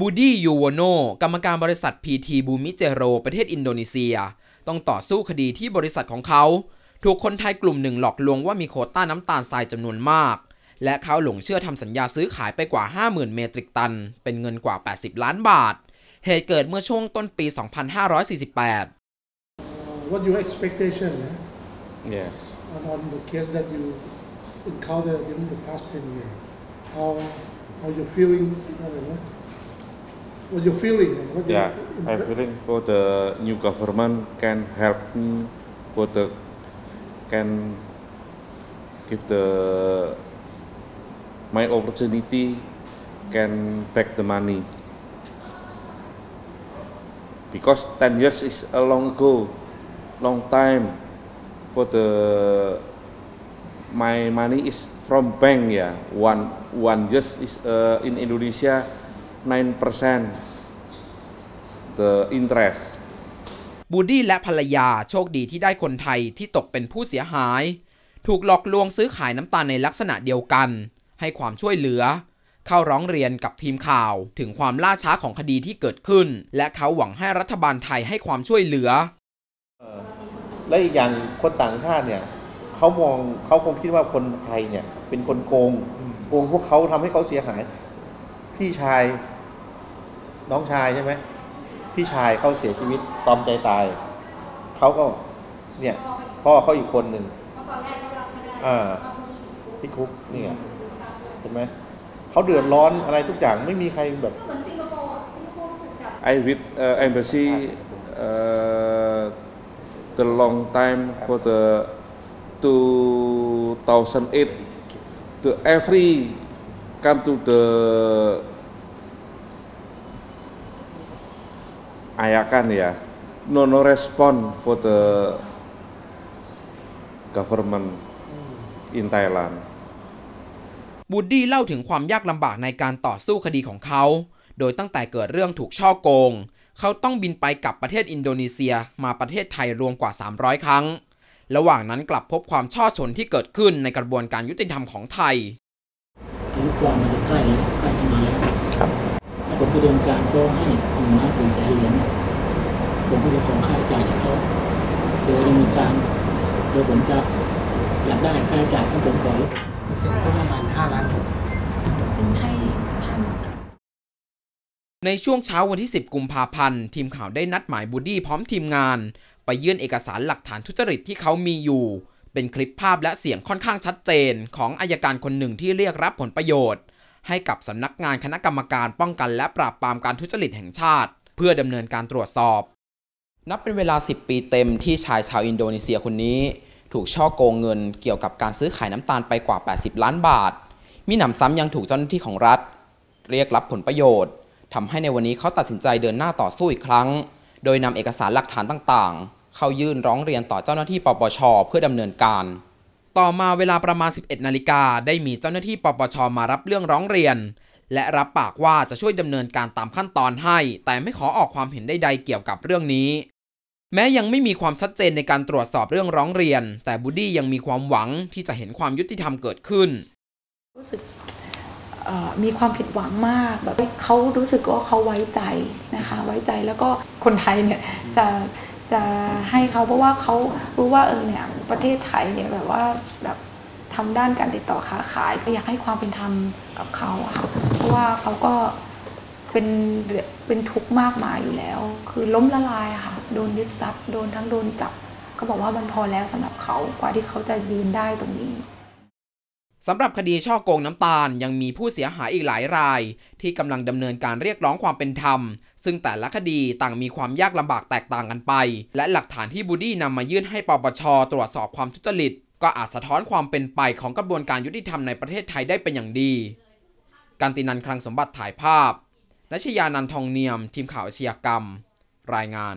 บูดี้ยูโวโนกรรมการบริษัท PT บูมิเจโร ประเทศอินโดนีเซีย ต้องต่อสู้คดีที่บริษัทของเขา ถูกคนไทยกลุ่มหนึ่งหลอกลวงว่ามีโควต้าน้ำตาลทรายจำนวนมาก และเขาหลงเชื่อทำสัญญาซื้อขายไปกว่า 50,000 เมตริกตัน เป็นเงินกว่า 80 ล้านบาท เหตุเกิดเมื่อช่วงต้นปี 2548 what your expectation eh, Yes. on, on the case that you encountered in the past 10 years? How how you feeling? I don't know. What you feeling? What you Yeah, I'm feeling for the new government can help me for the can give the my opportunity can back the money. Because 10 years is a long ago long time for the my money is from bank yeah. One one years is uh, in Indonesia 9 percent the interest บูดี้และภรรยาโชคดีที่ได้คนไทยที่ตกเป็นผู้เสียหาย ถูกหลอกลวงซื้อขายน้ำตาลในลักษณะเดียวกัน ให้ความช่วยเหลือ เข้าร้องเรียนกับทีมข่าวถึงความล่าช้าของคดีที่เกิดขึ้น และเขาหวังให้รัฐบาลไทยให้ความช่วยเหลือ และอีกอย่างคนต่างชาติเนี่ยเขามองเขาคงคิดว่าคนไทยเนี่ยเป็นคนโกง โกงพวกเขาทำให้เขาเสียหาย พี่ชาย น้องชายใช่ไหมพี่ชายเขาเสียชีวิตตอมใจตายเขาก็เนี่ยพ่อเขาอีกคนหนึ่งอ่าที่คุกเนี่ยเห็นไหมเขาเดือดร้อนอะไรทุกอย่างไม่มีใครแบบ I with uh, embassy uh, the long time for the 2008 the every come to the Ayakan ya no no respond for the government in Thailand บูดดี้เล่าถึงความยากลำบากในการต่อสู้คดีของเขา โดยตั้งแต่เกิดเรื่องถูกช่อโกง เขาต้องบินไปกลับประเทศอินโดนีเซียมาประเทศไทยรวมกว่า 300 ครั้ง ระหว่างนั้นกลับพบความช่อชนที่เกิดขึ้นในกระบวนการยุติธรรมของไทย อายุความมันจะใกล้ใกล้เข้ามาแล้วถ้าผมไปดำเนินการฟ้องให้หนึ่งล้านสี่แสนเหรียญเนี่ยผมก็จะส่งค่าใช้จ่ายให้เขาโดยดำเนินการโดยผมจะอยากได้ค่าใช้จ่ายของผมก่อนแล้วก็ประมาณห้าล้านเป็นให้ท่านในช่วงเช้าวันที่ 10 กุมภาพันธ์ ทีมข่าวได้นัดหมายบูดี้พร้อมทีมงาน ไปยื่นเอกสารหลักฐานทุจริตที่เขามีอยู่ เป็นคลิปภาพและเสียงค่อนข้างชัดเจน ของอายการคนหนึ่งที่เรียกรับผลประโยชน์ ให้กับสำนักงานคณะกรรมการป้องกันและปราบปรามการทุจริตแห่งชาติ เพื่อดำเนินการตรวจสอบ นับเป็นเวลา 10 ปีเต็มที่ชายชาวอินโดนีเซียคนนี้ ถูกช่อโกงเงินเกี่ยวกับการซื้อขายน้ำตาลไปกว่า 80 ล้านบาท มีหนำซ้ำยังถูกเจ้าหน้าที่ของรัฐ เรียกรับผลประโยชน์ทำให้ในวันนี้เขาตัดสินใจเดินหน้าต่อสู้อีกครั้ง โดยนำเอกสารหลักฐานต่างๆ เข้ายื่นร้องเรียนต่อเจ้าหน้าที่ปปช เพื่อดำเนินการ ต่อมาเวลาประมาณ 11 นาฬิกาได้มีเจ้าหน้าที่ปปชมารับเรื่องร้องเรียน และรับปากว่าจะช่วยดำเนินการตามขั้นตอนให้ แต่ไม่ขอออกความเห็นใดๆเกี่ยวกับเรื่องนี้ แม้ยังไม่มีความชัดเจนในการตรวจสอบเรื่องร้องเรียน แต่บูดี้ยังมีความหวังที่จะเห็นความยุติธรรมเกิดขึ้น รู้สึกมีความผิดหวังมากแบบเขารู้สึกว่าเขาไว้ใจนะคะ ไว้ใจแล้วก็คนไทยเนี่ยจะ จะให้เขาเพราะว่าเขารู้ว่าเออเนี่ยประเทศไทยเนี่ยแบบว่าแบบทำด้านการติดต่อค้าขายก็อยากให้ความเป็นธรรมกับเขาอะค่ะเพราะว่าเขาก็เป็นเดือเป็นทุกข์มากมายอยู่แล้ว คือล้มละลายค่ะโดนยึดทรัพย์โดนทั้งโดนจับ ก็บอกว่ามันพอแล้วสำหรับเขากว่าที่เขาจะยืนได้ตรงนี้ สำหรับคดีช่อโกงน้ำตาลยังมีผู้เสียหายอีกหลายราย ที่กำลังดำเนินการเรียกร้องความเป็นธรรม ซึ่งแต่ละคดีต่างมีความยากลำบากแตกต่างกันไป และหลักฐานที่บูดี้นำมายื่นให้ปปชตรวจสอบความทุจริต ก็อาจสะท้อนความเป็นไปของกระบวนการยุติธรรมในประเทศไทยได้เป็นอย่างดี การตินันคลังสมบัติถ่ายภาพนัชยานันทองเนียม ทีมข่าวอาชญากรรม รายงาน